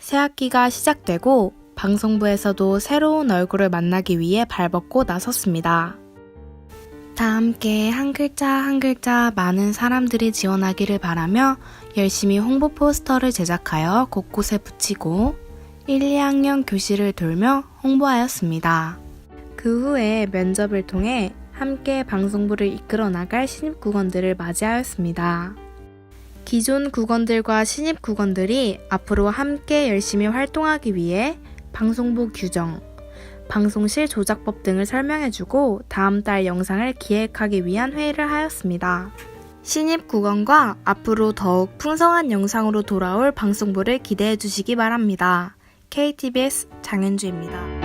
새 학기가 시작되고 방송부에서도 새로운 얼굴을 만나기 위해 발벗고 나섰습니다. 다 함께 한 글자 한 글자 많은 사람들이 지원하기를 바라며 열심히 홍보 포스터를 제작하여 곳곳에 붙이고 1, 2학년 교실을 돌며 홍보하였습니다. 그 후에 면접을 통해 함께 방송부를 이끌어 나갈 신입 국원들을 맞이하였습니다. 기존 국원들과 신입 국원들이 앞으로 함께 열심히 활동하기 위해 방송부 규정, 방송실 조작법 등을 설명해주고 다음 달 영상을 기획하기 위한 회의를 하였습니다. 신입 국원과 앞으로 더욱 풍성한 영상으로 돌아올 방송부를 기대해 주시기 바랍니다. KTBS 장현주입니다.